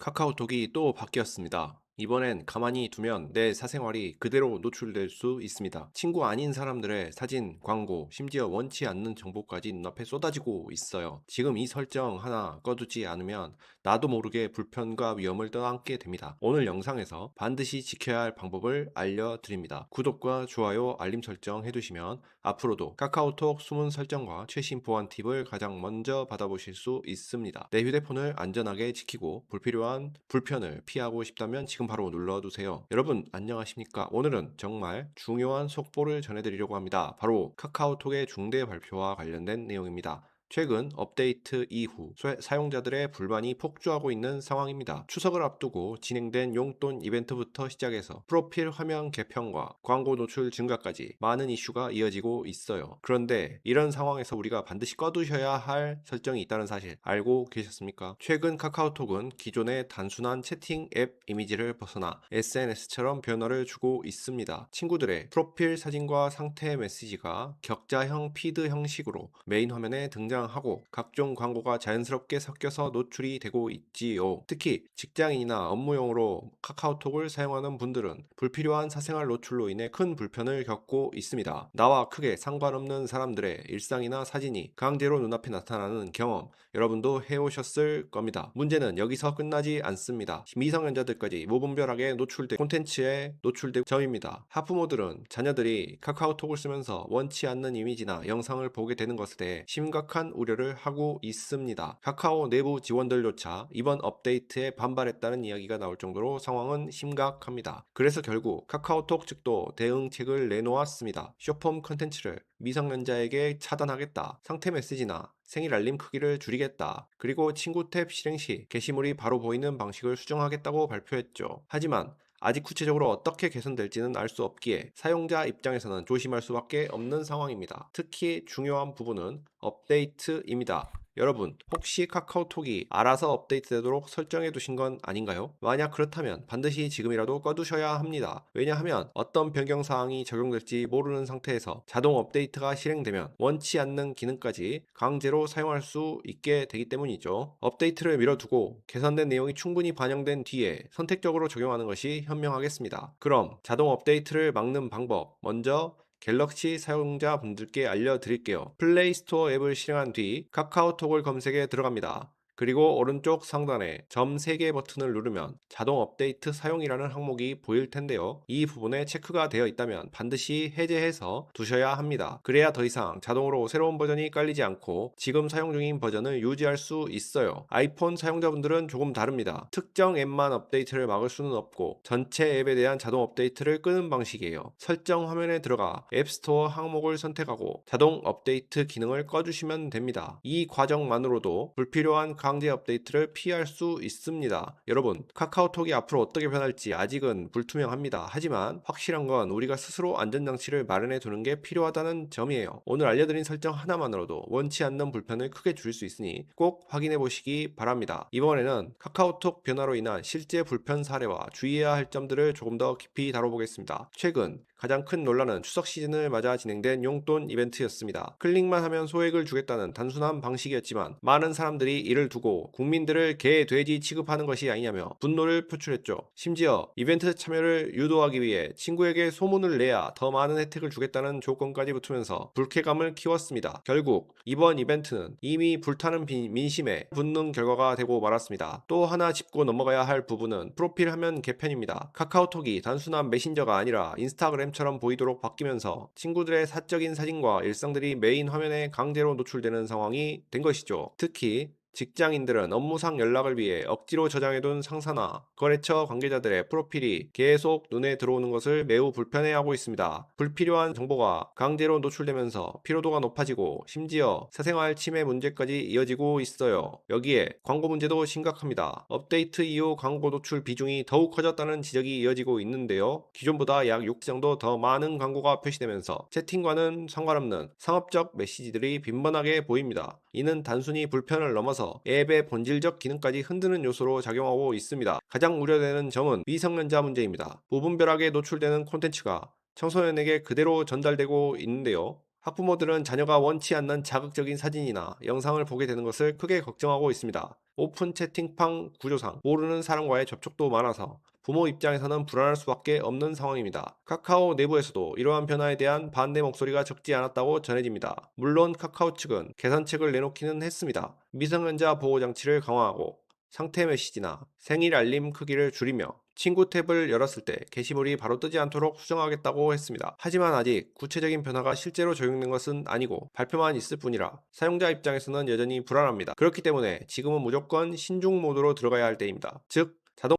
카카오톡이 또 바뀌었습니다. 이번엔 가만히 두면 내 사생활이 그대로 노출될 수 있습니다. 친구 아닌 사람들의 사진, 광고, 심지어 원치 않는 정보까지 눈앞에 쏟아지고 있어요. 지금 이 설정 하나 꺼두지 않으면 나도 모르게 불편과 위험을 떠안게 됩니다. 오늘 영상에서 반드시 지켜야 할 방법을 알려드립니다. 구독과 좋아요, 알림 설정 해두시면 앞으로도 카카오톡 숨은 설정과 최신 보안 팁을 가장 먼저 받아보실 수 있습니다. 내 휴대폰을 안전하게 지키고 불필요한 불편을 피하고 싶다면 지금 바로 눌러두세요. 여러분 안녕하십니까? 오늘은 정말 중요한 속보를 전해드리려고 합니다. 바로 카카오톡의 중대 발표와 관련된 내용입니다. 최근 업데이트 이후 사- 사용자들의 불만이 폭주하고 있는 상황입니다. 추석을 앞두고 진행된 용돈 이벤트부터 시작해서 프로필 화면 개편과 광고 노출 증가까지 많은 이슈가 이어지고 있어요. 그런데 이런 상황에서 우리가 반드시 꺼두셔야 할 설정이 있다는 사실 알고 계셨습니까? 최근 카카오톡은 기존의 단순한 채팅 앱 이미지를 벗어나 SNS처럼 변화를 주고 있습니다. 친구들의 프로필 사진과 상태 메시지가 격자형 피드 형식으로 메인 화면에 등장 하고 각종 광고가 자연스럽게 섞여서 노출이 되고 있지요. 특히 직장인이나 업무용으로 카카오톡을 사용하는 분들은 불필요한 사생활 노출로 인해 큰 불편을 겪고 있습니다. 나와 크게 상관없는 사람들의 일상이나 사진이 강제로 눈앞에 나타나는 경험 여러분도 해오셨을 겁니다. 문제는 여기서 끝나지 않습니다. 미성년자들까지 무분별하게 노출된 콘텐츠에 노출된 점입니다. 하프모들은 자녀들이 카카오톡을 쓰면서 원치 않는 이미지나 영상을 보게 되는 것에 대해 심각한 우려를 하고 있습니다. 카카오 내부 지원들조차 이번 업데이트에 반발했다는 이야기가 나올 정도로 상황은 심각합니다. 그래서 결국 카카오톡 측도 대응책을 내놓았습니다. 쇼폼 컨텐츠를 미성년자에게 차단하겠다. 상태 메시지나 생일 알림 크기를 줄이겠다. 그리고 친구 탭 실행 시 게시물이 바로 보이는 방식을 수정하겠다고 발표했죠. 하지만 아직 구체적으로 어떻게 개선될지는 알 수 없기에 사용자 입장에서는 조심할 수밖에 없는 상황입니다. 특히 중요한 부분은 업데이트입니다. 여러분, 혹시 카카오톡이 알아서 업데이트되도록 설정해 두신 건 아닌가요? 만약 그렇다면 반드시 지금이라도 꺼두셔야 합니다. 왜냐하면 어떤 변경 사항이 적용될지 모르는 상태에서 자동 업데이트가 실행되면 원치 않는 기능까지 강제로 사용할 수 있게 되기 때문이죠. 업데이트를 미뤄두고 개선된 내용이 충분히 반영된 뒤에 선택적으로 적용하는 것이 현명하겠습니다. 그럼 자동 업데이트를 막는 방법 먼저 갤럭시 사용자분들께 알려드릴게요. 플레이 스토어 앱을 실행한 뒤 카카오톡을 검색에 들어갑니다. 그리고 오른쪽 상단에 점 3개 버튼을 누르면 자동 업데이트 사용이라는 항목이 보일 텐데요. 이 부분에 체크가 되어 있다면 반드시 해제해서 두셔야 합니다. 그래야 더 이상 자동으로 새로운 버전이 깔리지 않고 지금 사용 중인 버전을 유지할 수 있어요. 아이폰 사용자분들은 조금 다릅니다. 특정 앱만 업데이트를 막을 수는 없고 전체 앱에 대한 자동 업데이트를 끄는 방식이에요. 설정 화면에 들어가 앱스토어 항목을 선택하고 자동 업데이트 기능을 꺼주시면 됩니다. 이 과정만으로도 불필요한 강제 업데이트를 피할 수 있습니다. 여러분, 카카오톡이 앞으로 어떻게 변할지 아직은 불투명합니다. 하지만 확실한 건 우리가 스스로 안전장치를 마련해 두는 게 필요하다는 점이에요. 오늘 알려드린 설정 하나만으로도 원치 않는 불편을 크게 줄일 수 있으니 꼭 확인해 보시기 바랍니다. 이번에는 카카오톡 변화로 인한 실제 불편 사례와 주의해야 할 점들을 조금 더 깊이 다뤄보겠습니다. 최근 가장 큰 논란은 추석 시즌을 맞아 진행된 용돈 이벤트였습니다. 클릭만 하면 소액을 주겠다는 단순한 방식이었지만 많은 사람들이 이를 두고 국민들을 개, 돼지 취급하는 것이 아니냐며 분노를 표출했죠. 심지어 이벤트 참여를 유도하기 위해 친구에게 소문을 내야 더 많은 혜택을 주겠다는 조건까지 붙으면서 불쾌감을 키웠습니다. 결국 이번 이벤트는 이미 불타는 빈- 민심에 붙는 결과가 되고 말았습니다. 또 하나 짚고 넘어가야 할 부분은 프로필 화면 개편입니다. 카카오톡이 단순한 메신저가 아니라 인스타그램 처럼 보이도록 바뀌면서 친구들의 사적인 사진과 일상들이 메인 화면에 강제로 노출되는 상황이 된 것이죠. 특히 직장인들은 업무상 연락을 위해 억지로 저장해둔 상사나 거래처 관계자들의 프로필이 계속 눈에 들어오는 것을 매우 불편해하고 있습니다. 불필요한 정보가 강제로 노출되면서 피로도가 높아지고 심지어 사생활 침해 문제까지 이어지고 있어요. 여기에 광고 문제도 심각합니다. 업데이트 이후 광고 노출 비중이 더욱 커졌다는 지적이 이어지고 있는데요. 기존보다 약 6배 정도 더 많은 광고가 표시되면서 채팅과는 상관없는 상업적 메시지들이 빈번하게 보입니다. 이는 단순히 불편을 넘어서 앱의 본질적 기능까지 흔드는 요소로 작용하고 있습니다. 가장 우려되는 점은 미성년자 문제입니다. 무분별하게 노출되는 콘텐츠가 청소년에게 그대로 전달되고 있는데요. 학부모들은 자녀가 원치 않는 자극적인 사진이나 영상을 보게 되는 것을 크게 걱정하고 있습니다. 오픈 채팅방 구조상 모르는 사람과의 접촉도 많아서 부모 입장에서는 불안할 수밖에 없는 상황입니다. 카카오 내부에서도 이러한 변화에 대한 반대 목소리가 적지 않았다고 전해집니다. 물론 카카오 측은 개선책을 내놓기는 했습니다. 미성년자 보호 장치를 강화하고 상태 메시지나 생일 알림 크기를 줄이며 친구 탭을 열었을 때 게시물이 바로 뜨지 않도록 수정하겠다고 했습니다. 하지만 아직 구체적인 변화가 실제로 적용된 것은 아니고 발표만 있을 뿐이라 사용자 입장에서는 여전히 불안합니다. 그렇기 때문에 지금은 무조건 신중 모드로 들어가야 할 때입니다. 즉 자동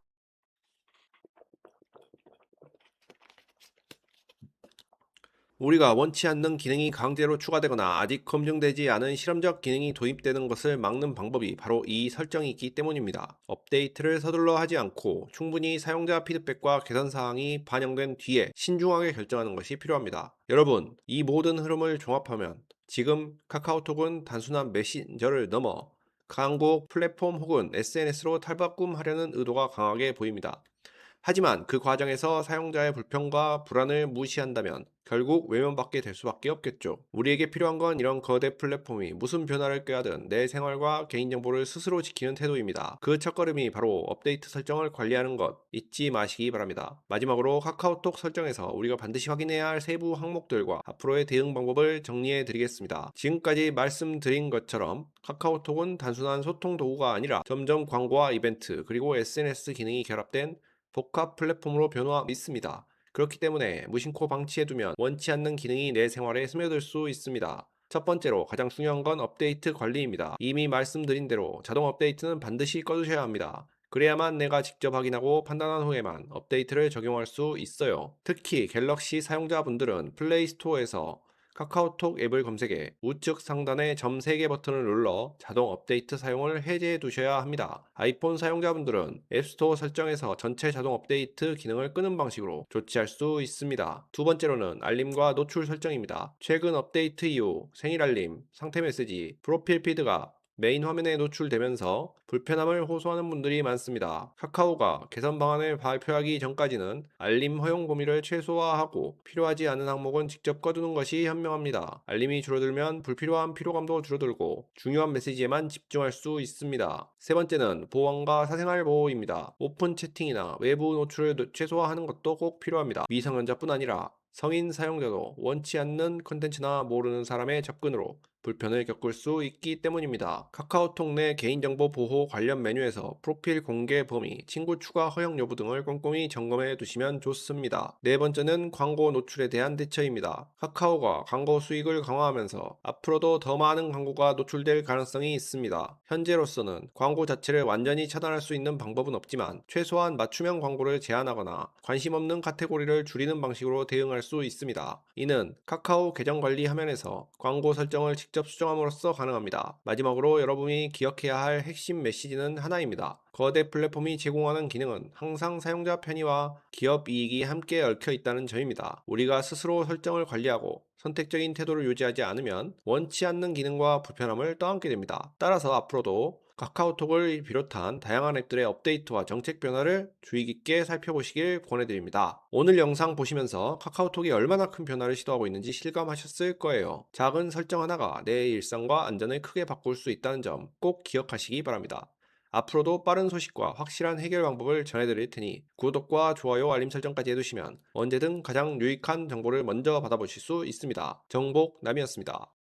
우리가 원치 않는 기능이 강제로 추가되거나 아직 검증되지 않은 실험적 기능이 도입되는 것을 막는 방법이 바로 이 설정이기 때문입니다. 업데이트를 서둘러 하지 않고 충분히 사용자 피드백과 개선 사항이 반영된 뒤에 신중하게 결정하는 것이 필요합니다. 여러분, 이 모든 흐름을 종합하면 지금 카카오톡은 단순한 메신저를 넘어 광고 플랫폼 혹은 SNS로 탈바꿈하려는 의도가 강하게 보입니다. 하지만 그 과정에서 사용자의 불편과 불안을 무시한다면 결국 외면받게 될 수밖에 없겠죠. 우리에게 필요한 건 이런 거대 플랫폼이 무슨 변화를 꾀하든 내 생활과 개인정보를 스스로 지키는 태도입니다. 그 첫걸음이 바로 업데이트 설정을 관리하는 것 잊지 마시기 바랍니다. 마지막으로 카카오톡 설정에서 우리가 반드시 확인해야 할 세부 항목들과 앞으로의 대응 방법을 정리해 드리겠습니다. 지금까지 말씀드린 것처럼 카카오톡은 단순한 소통 도구가 아니라 점점 광고와 이벤트 그리고 SNS 기능이 결합된 복합 플랫폼으로 변화하고 있습니다. 그렇기 때문에 무심코 방치해두면 원치 않는 기능이 내 생활에 스며들 수 있습니다. 첫 번째로 가장 중요한 건 업데이트 관리입니다. 이미 말씀드린 대로 자동 업데이트는 반드시 꺼두셔야 합니다. 그래야만 내가 직접 확인하고 판단한 후에만 업데이트를 적용할 수 있어요. 특히 갤럭시 사용자분들은 플레이 스토어에서 카카오톡 앱을 검색해 우측 상단의 점 3개 버튼을 눌러 자동 업데이트 사용을 해제해 두셔야 합니다. 아이폰 사용자분들은 앱스토어 설정에서 전체 자동 업데이트 기능을 끄는 방식으로 조치할 수 있습니다. 두 번째로는 알림과 노출 설정입니다. 최근 업데이트 이후 생일 알림, 상태 메시지, 프로필 피드가 메인 화면에 노출되면서 불편함을 호소하는 분들이 많습니다. 카카오가 개선 방안을 발표하기 전까지는 알림 허용 범위를 최소화하고 필요하지 않은 항목은 직접 꺼두는 것이 현명합니다. 알림이 줄어들면 불필요한 피로감도 줄어들고 중요한 메시지에만 집중할 수 있습니다. 세 번째는 보안과 사생활 보호입니다. 오픈 채팅이나 외부 노출을 최소화하는 것도 꼭 필요합니다. 미성년자뿐 아니라 성인 사용자도 원치 않는 컨텐츠나 모르는 사람의 접근으로 불편을 겪을 수 있기 때문입니다. 카카오톡 내 개인정보 보호 관련 메뉴에서 프로필 공개 범위, 친구 추가 허용 여부 등을 꼼꼼히 점검해 두시면 좋습니다. 네 번째는 광고 노출에 대한 대처입니다. 카카오가 광고 수익을 강화하면서 앞으로도 더 많은 광고가 노출될 가능성이 있습니다. 현재로서는 광고 자체를 완전히 차단할 수 있는 방법은 없지만 최소한 맞춤형 광고를 제한하거나 관심 없는 카테고리를 줄이는 방식으로 대응할 수 있습니다. 이는 카카오 계정 관리 화면에서 광고 설정을 직접 수정함으로써 가능합니다. 마지막으로 여러분이 기억해야 할 핵심 메시지는 하나입니다. 거대 플랫폼이 제공하는 기능은 항상 사용자 편의와 기업 이익이 함께 얽혀 있다는 점입니다. 우리가 스스로 설정을 관리하고 선택적인 태도를 유지하지 않으면 원치 않는 기능과 불편함을 떠안게 됩니다. 따라서 앞으로도 카카오톡을 비롯한 다양한 앱들의 업데이트와 정책 변화를 주의 깊게 살펴보시길 권해드립니다. 오늘 영상 보시면서 카카오톡이 얼마나 큰 변화를 시도하고 있는지 실감하셨을 거예요. 작은 설정 하나가 내 일상과 안전을 크게 바꿀 수 있다는 점 꼭 기억하시기 바랍니다. 앞으로도 빠른 소식과 확실한 해결 방법을 전해드릴 테니 구독과 좋아요 알림 설정까지 해두시면 언제든 가장 유익한 정보를 먼저 받아보실 수 있습니다. 정복 남이었습니다.